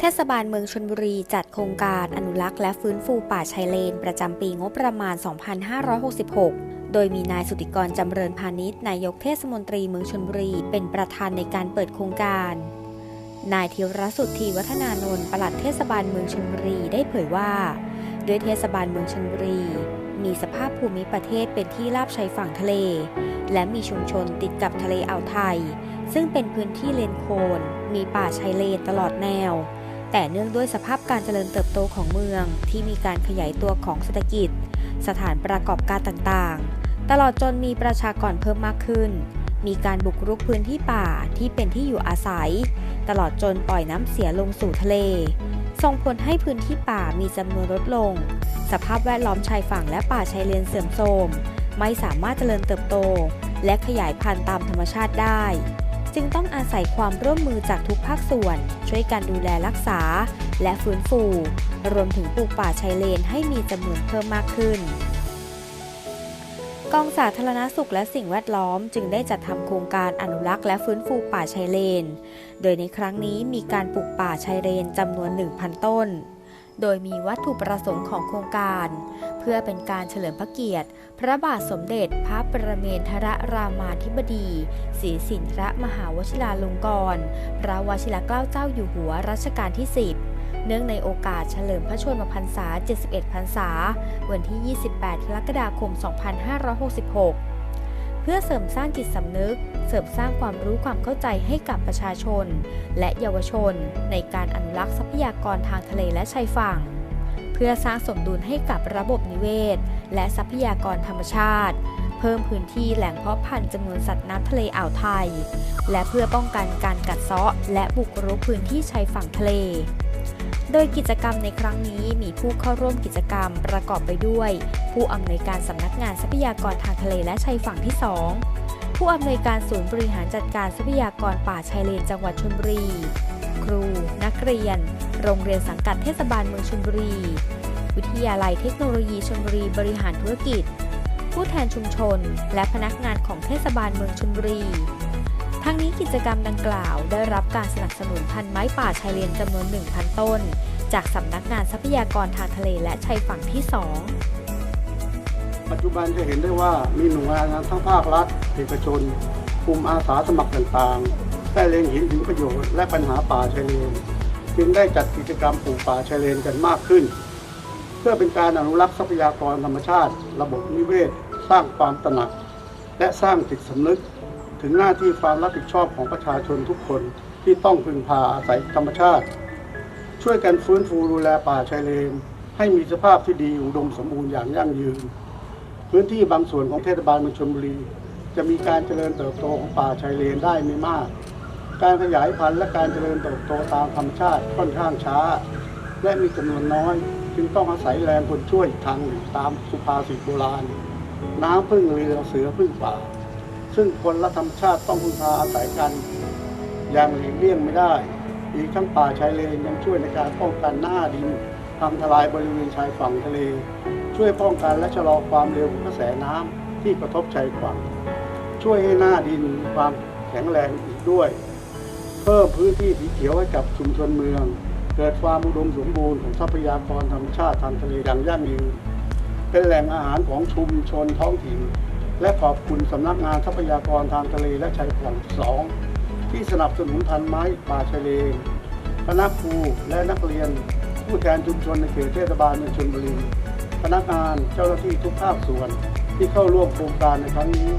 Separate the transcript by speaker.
Speaker 1: เทศบาลเมืองชนบุรีจัดโครงการอนุรักษ์และฟื้นฟูป่าชายเลน ประจำปีงบประมาณ 2566 โดยมีนายสุติกรจำเริญพาณิชย์นายกเทศมนตรีเมืองชนบุรี เป็นประธานในการเปิดโครงการ นายธีรสุทธีวัฒนานนท์ปลัดเทศบาลเมืองชนบุรีได้เผยว่า ด้วยเทศบาลเมืองชนบุรี มีสภาพภูมิประเทศเป็นที่ราบชายฝั่งทะเล และมีชุมชนติดกับทะเลอ่าวไทย ซึ่งเป็นพื้นที่เลนโคนมีป่าชายเลนตลอดแนว แต่เนื่องด้วยสภาพการเจริญเติบโตของเมืองที่มีการขยายตัวของเศรษฐกิจ สถานประกอบการต่างๆ ตลอดจนมีประชากรเพิ่มมากขึ้น มีการบุกรุกพื้นที่ป่าที่เป็นที่อยู่อาศัย ตลอดจนปล่อยน้ำเสียลงสู่ทะเล ส่งผลให้พื้นที่ป่ามีจำนวนลดลง สภาพแวดล้อมชายฝั่งและป่าชายเลนเสื่อมโทรม ไม่สามารถเจริญเติบโต และขยายพันธุ์ตามธรรมชาติได้ จึงต้องอาศัยความร่วมมือจากทุกภาคส่วน ช่วยกันดูแลรักษา และฟื้นฟู รวมถึงปลูกป่าชายเลนให้มีจำนวนเพิ่มมากขึ้น กองสาธารณสุขและสิ่งแวดล้อมจึงได้จัดทำโครงการอนุรักษ์และฟื้นฟูป่าชายเลน โดยในครั้งนี้มีการปลูกป่าชายเลนจำนวน 1,000 ต้น โดยมีวัตถุประสงค์ของโครงการ เพื่อเป็นการเฉลิมพระเกียรติ พระบาทสมเด็จพระประเมนทรรามาธิบดีศรีสินทรมหาวชิราลงกรณพระวชิรเกล้าเจ้าอยู่หัวรัชกาลที่ 10เนื่องในโอกาสเฉลิมพระชนมพรรษา 71 พรรษา วันที่ 28 กรกฎาคม 2566 พื่อเสริมสร้างจิตสำนึก เสริมสร้างความรู้ความเข้าใจให้กับประชาชน และเยาวชน ในการอนุรักษ์ทรัพยากรทางทะเลและชายฝั่ง เพื่อสร้างสมดุลให้กับระบบนิเวศ และทรัพยากรธรรมชาติ เพิ่มพื้นที่แหล่งเพาะพันธุ์จำนวนสัตว์น้ำทะเลอ่าวไทย และเพื่อป้องกันการกัดเซาะ และบุกรุกพื้นที่ชายฝั่งทะเล โดยกิจกรรมในครั้งนี้มีผู้เข้าร่วมกิจกรรมประกอบไปด้วย ผู้อำนวยการสำนักงานทรัพยากรทางทะเลและชายฝั่งที่ 2 ผู้อำนวยการศูนย์บริหารจัดการทรัพยากรป่าชายเลนจังหวัดชลบุรี ครู นักเรียน โรงเรียนสังกัดเทศบาลเมืองชลบุรี วิทยาลัยเทคโนโลยีชลบุรีบริหารธุรกิจ ผู้แทนชุมชน และพนักงานของเทศบาลเมืองชลบุรี ทั้งนี้กิจกรรมดังกล่าวได้รับการสนับสนุนพันไม้ป่าชายเลนจำนวน 1,000 ต้น จากสำนักงานทรัพยากรทางทะเลและชายฝั่งที่ 2
Speaker 2: ปัจจุบันจะเห็นได้ว่ามีหน่วยงานทั้งภาครัฐเอกชนกลุ่มอาสาสมัครต่างๆ ได้เล็งเห็นถึงประโยชน์และปัญหาป่าชายเลนจึงได้จัดกิจกรรมปลูกป่าชายเลนกันมากขึ้น เพื่อเป็นการอนุรักษ์ทรัพยากรธรรมชาติ ระบบนิเวศ สร้างความตระหนัก และสร้างจิตสำนึก ถึงหน้าที่ความรับผิดชอบของประชาชนทุกคนที่ต้องพึ่งพาอาศัยธรรมชาติ ช่วยกันฟื้นฟูดูแลป่าชายเลน ให้มีสภาพที่ดีอุดมสมบูรณ์อย่างยั่งยืน พื้นที่บางส่วนของเทศบาลเมืองชลบุรี จะมีการเจริญเติบโตของป่าชายเลนได้ไม่มาก การขยายพันธุ์และการเจริญเติบโตตามธรรมชาติค่อนข้างช้า และมีจำนวนน้อย จึงต้องอาศัยแรงคนช่วยทางหนึ่งตามสุภาษิตโบราณ น้ำพึ่งเรือเสือพึ่งป่า ซึ่งคนและธรรมชาติต้องพึ่งพาอาศัยกัน อย่างหลีกเลี่ยงไม่ได้ อีกทั้งป่าชายเลนยังช่วยในการป้องกันหน้าดินทำทลายบริเวณชายฝั่งทะเล ช่วยป้องกันและชะลอความเร็วของกระแสน้ำที่กระทบชายฝั่ง ช่วยให้หน้าดินมีความแข็งแรงอีกด้วย เพิ่มพื้นที่สีเขียวให้กับชุมชนเมือง เกิดความอุดมสมบูรณ์ของทรัพยากรธรรมชาติทางทะเลอย่างยั่งยืนเป็นแหล่งอาหารของชุมชนท้องถิ่น และขอบคุณสำนักงานทรัพยากรทางทะเลและชายฝั่งสองที่สนับสนุนพันไม้ป่าชายเลนคณะครูและนักเรียน ผู้แทนชุมชนในเขตเทศบาลเมืองชลบุรีพนักงานเจ้าหน้าที่ทุกภาคส่วนที่เข้าร่วมโครงการในครั้งนี้